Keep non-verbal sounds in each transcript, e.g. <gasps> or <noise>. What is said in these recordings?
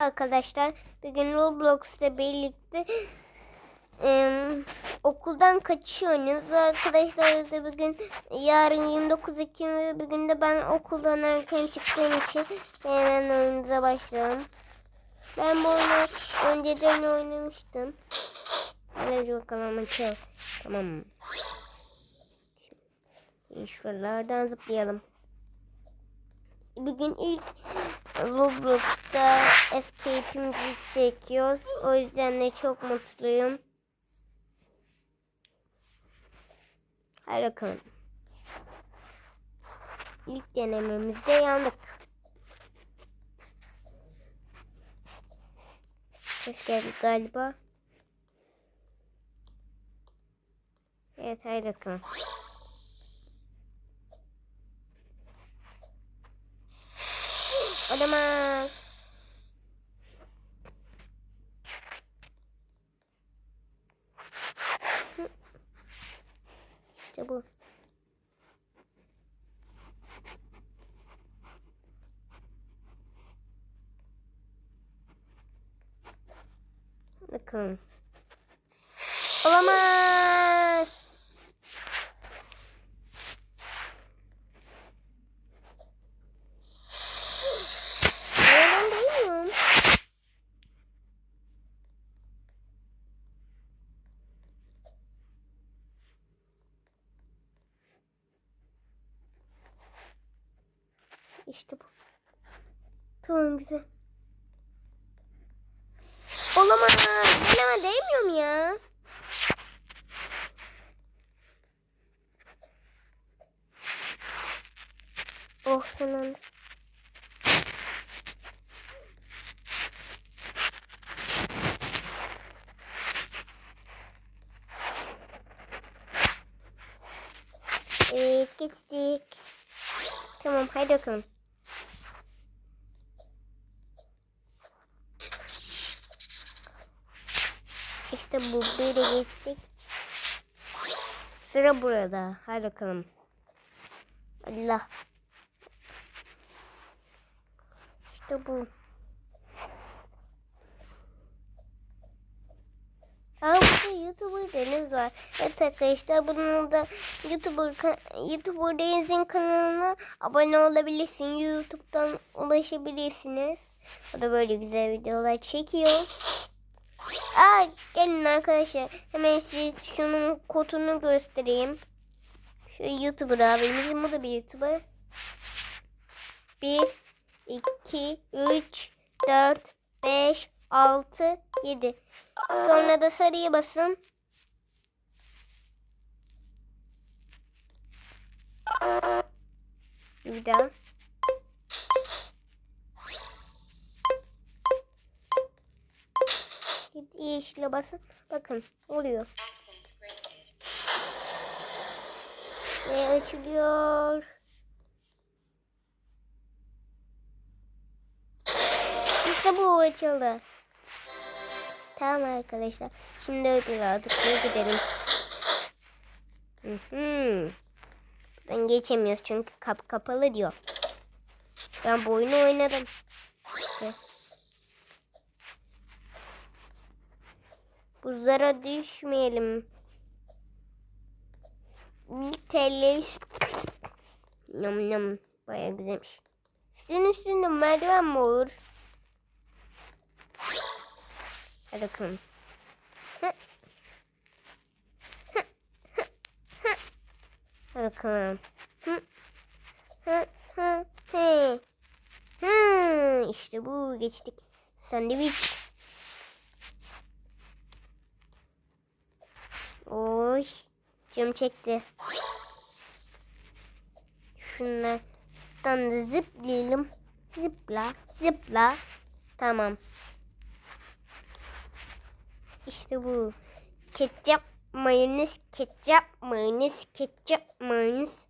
Arkadaşlar bugün Roblox'ta birlikte e, okuldan kaçış oynuyoruz. Arkadaşlar da bugün yarın 29 Ekim ve bugün de ben okuldan erken çıktığım için hemen oyunumuza başlayalım. Ben bu oyunu önceden oynamıştım. Hadi bakalım açalım. Tamam. Şimdi şuralardan zıplayalım. Bugün ilk Roblox'ta Escape'imizi çekiyoruz. O yüzden de çok mutluyum. Hadi bakalım. İlk denememizde yandık. Ses geldi galiba. Evet hadi bakalım. Olamaz. İşte bu. Bakın. Olamaz. Ben değilim. İşte bu. Tamam güzel. Olamaz. Ama değmiyorum ya. Oh sonunda. Evet geçtik. Tamam haydi bakalım. İşte bu biri geçtik. Sıra burada. Hadi bakalım. Allah. İşte bu. Aa burada YouTuber Deniz var. Evet arkadaşlar bunun da YouTuber, YouTuber Deniz'in kanalına abone olabilirsin. YouTube'dan ulaşabilirsiniz. O da böyle güzel videolar çekiyor. Aa gelin arkadaşlar. Hemen size şunun kodunu göstereyim. Şu YouTuber abimizin bu da bir YouTuber. 1 2 3 4 5 6 7 Sonra da sarıya basın. Bir daha. Yeşile basın. Bakın oluyor. Ve açılıyor. İşte bu açıldı. Tamam arkadaşlar. Şimdi aldık ve gidelim. Hı hı. Buradan geçemiyoruz çünkü kap kapalı diyor. Ben bu oyunu oynadım. İşte. Buzlara düşmeyelim. Bir TL Nam nam. Baya güzelmiş. Senin üstünde merdiven mi olur? Hadi bakalım. Hadi bakalım. İşte bu geçtik. Sandviç. Oy. Canım çekti. Şunlardan da zıplayalım. Zıpla, zıpla. Tamam. İşte bu. Ketçap, mayonez, ketçap, mayonez, ketçap, mayonez.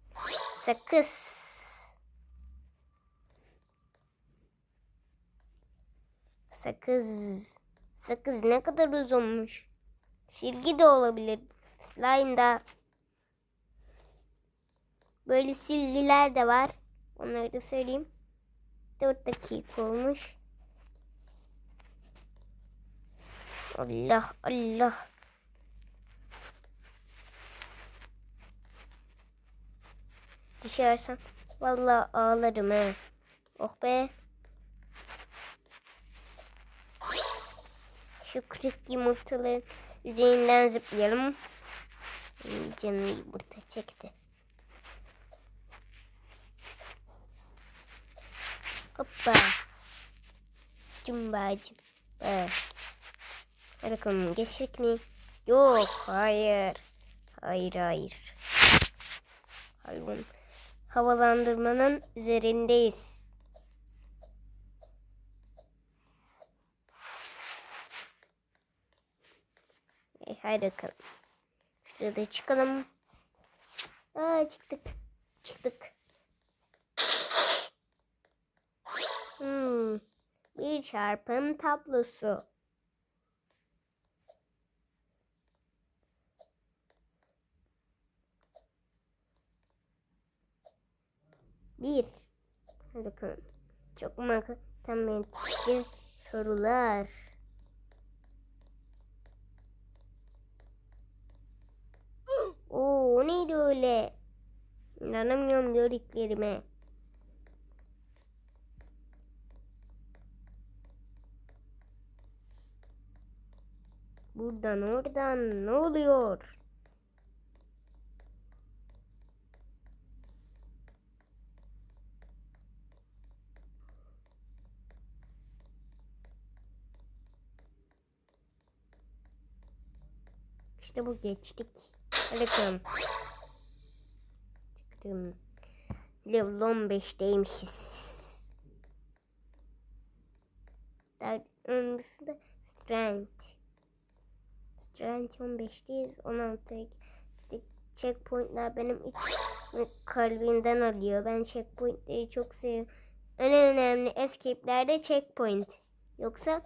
Sakız. Sakız. Sakız ne kadar uzunmuş. Silgi de olabilir. Slime da. Böyle silgiler de var. Onları da söyleyeyim. 4 dakika olmuş. Allah Allah. Düşersen vallahi ağlarım he. Oh be. Şu kırık yumurtaların üzerinden zıplayalım. Ay, Canım yumurta çekti. Hoppa. Cumbacım. Bakalım geçtik mi? Yok hayır. Hayır hayır. Hayvan. Havalandırmanın üzerindeyiz. Hadi bakalım. Şurada çıkalım. Aa çıktık. Çıktık. Hmm, bir çarpım tablosu. Bir. Hadi bakalım. Çok matematikçi sorular. Oo, o neydi öyle? İnanamıyorum gördüklerime. Buradan oradan ne oluyor? İşte bu geçtik. Bakalım. Çıktım. Level 15'teymişiz. Daha öncesinde Strength. Strength 15'teyiz. 16'ya gittik. Checkpointler benim iç kalbimden alıyor. Ben checkpointleri çok seviyorum. En önemli escape'lerde checkpoint. Yoksa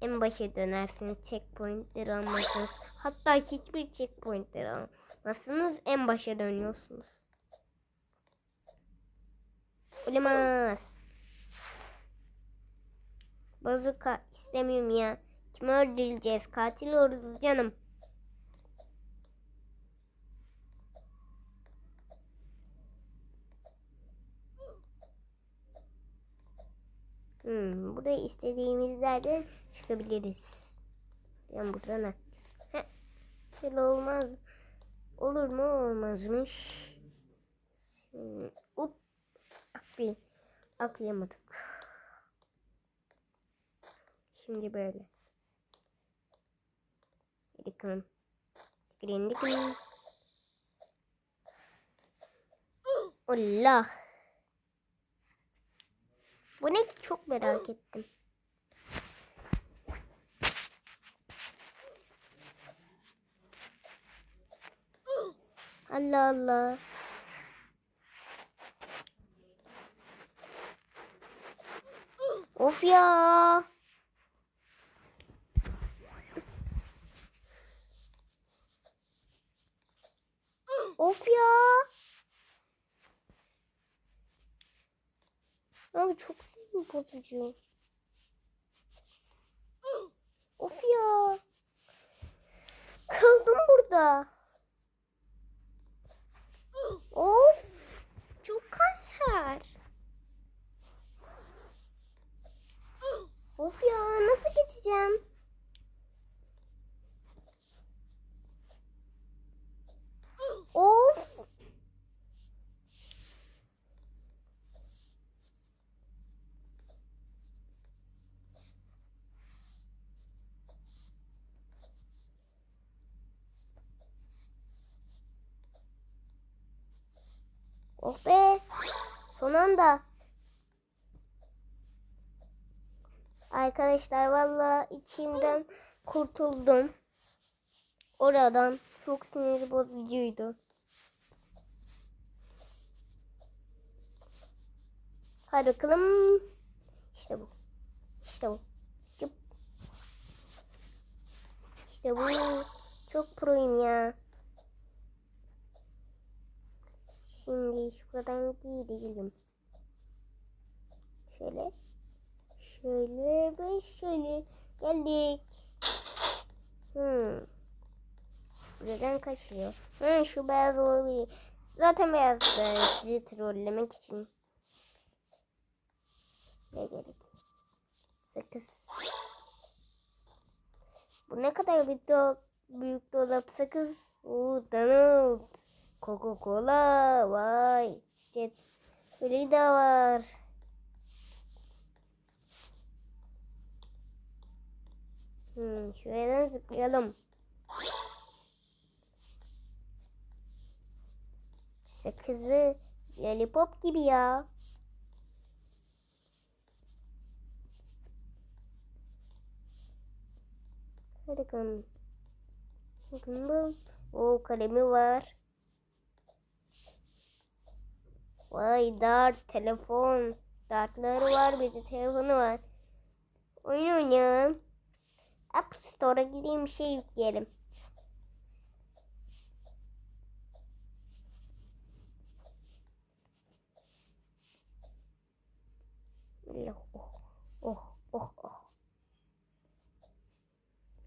en başa dönersiniz checkpointleri almazsınız. Hatta hiçbir checkpointleri almazsınız en başa dönüyorsunuz. Olamaz. Bazuka istemiyorum ya. Kimi öldüreceğiz? Katil oluruz canım. Hmm, buraya istediğimiz yerden çıkabiliriz. Ben buradan. Heh, Şöyle olmaz. Olur mu olmazmış. Hmm, up. Akli. Aklayamadık. Şimdi böyle. Bakalım. Tıkırın tıkırın. Allah. Bu ne ki çok merak ettim. Allah Allah. Of ya. Of ya. Abi çok bozucu. <gasps> Of ya. Kaldım burada. Of. Çok kanser. Of ya nasıl geçeceğim? Of. Oh be. Son anda. Arkadaşlar valla içimden kurtuldum. Oradan çok sinir bozucuydu. Hadi bakalım. İşte bu. İşte bu. İşte bu. Çok proyum ya. Şimdi şuradan gidelim. Şöyle. Şöyle ve şöyle. Geldik. Hmm. Buradan kaçıyor. Hı, şu beyaz olabilir. Zaten beyaz da sizi trollemek için. Ne gerek? Sakız. Bu ne kadar bir do büyük dolap sakız. Oo, Donald. Coca-Cola. Vay. Jet. Öyle de var. Hmm, şuradan zıplayalım. Sakızı lollipop gibi ya. Hadi bakalım. Bakın bu. O kalemi var. Vay dart, telefon. Dartları var bir de telefonu var. Oyun oynayalım. App Store'a gideyim bir şey yükleyelim. Oh, oh, oh, oh.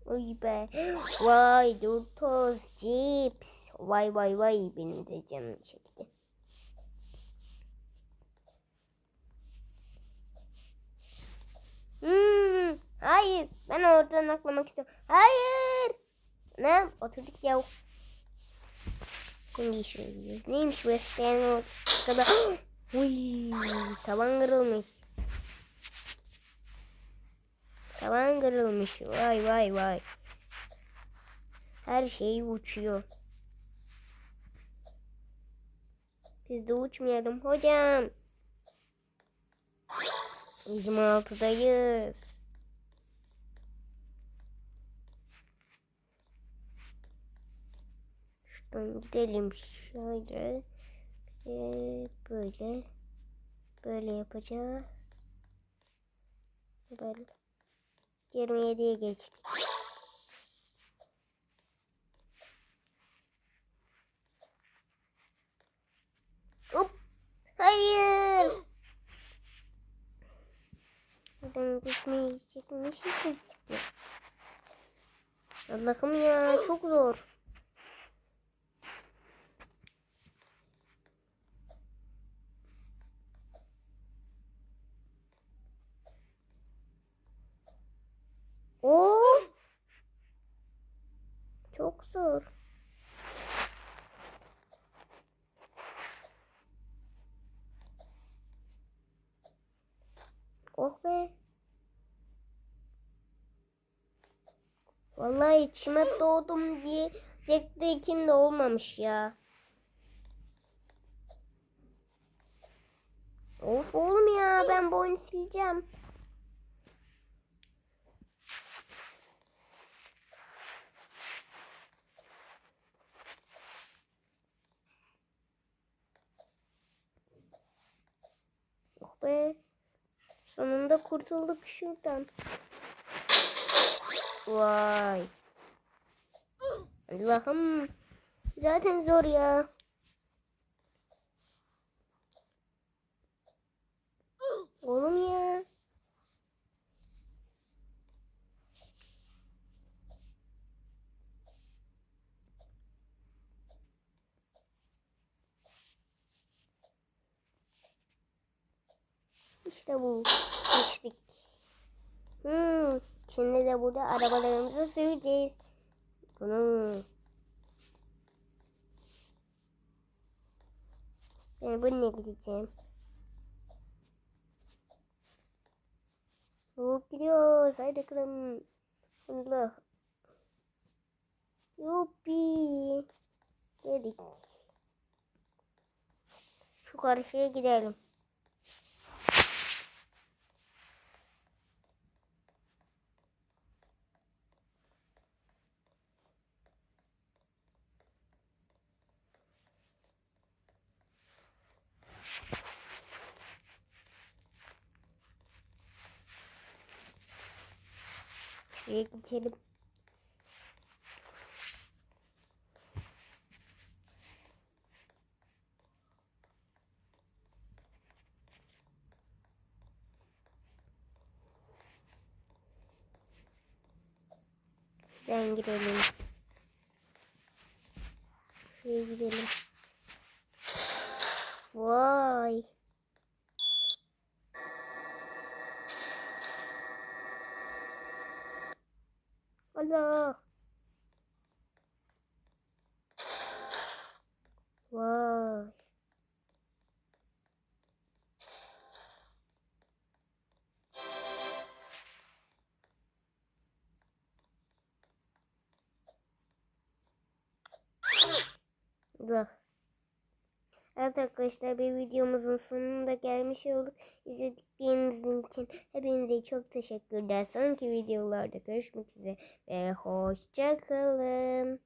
Oy be. <gasps> Vay Doritos, cips. Vay vay vay benim de canım çekti. Hmm, hayır. Ben oradan aklamak istiyorum. Hayır. Ne? Oturduk ya. Şimdi iş görüyoruz. Neymiş bu eskiden o kadar. <gasps> Uy, tavan kırılmış. Tavan kırılmış. Vay vay vay. Her şey uçuyor. Biz de uçmayalım hocam. 26'dayız. Gidelim şöyle. Ee, böyle. Böyle yapacağız. Böyle. 27'ye geçtik. Hop. Hayır. Buradan gitmeyecekmişiz. Allah'ım ya çok zor. Of. Çok zor. Oh be. Vallahi içime doğdum diye diyecekti kim de olmamış ya. Of oğlum ya ben bu oyunu sileceğim. Oh be. Sonunda kurtulduk şuradan. Vay. Allah'ım. Zaten zor ya. Oğlum ya. İşte bu. Geçtik. Hmm. Şimdi de burada arabalarımızı süreceğiz. Bunu. Ben bununla gideceğim. Hop gidiyoruz. Haydi bakalım. Allah. Yuppi. Geldik. Şu karşıya gidelim. Şuraya geçelim. Ben girelim. Şuraya gidelim. Vay. Allah. Vay. Allah. Evet arkadaşlar bir videomuzun sonuna gelmiş olduk. İzledikleriniz için hepinize çok teşekkürler. Sonraki videolarda görüşmek üzere ve hoşçakalın.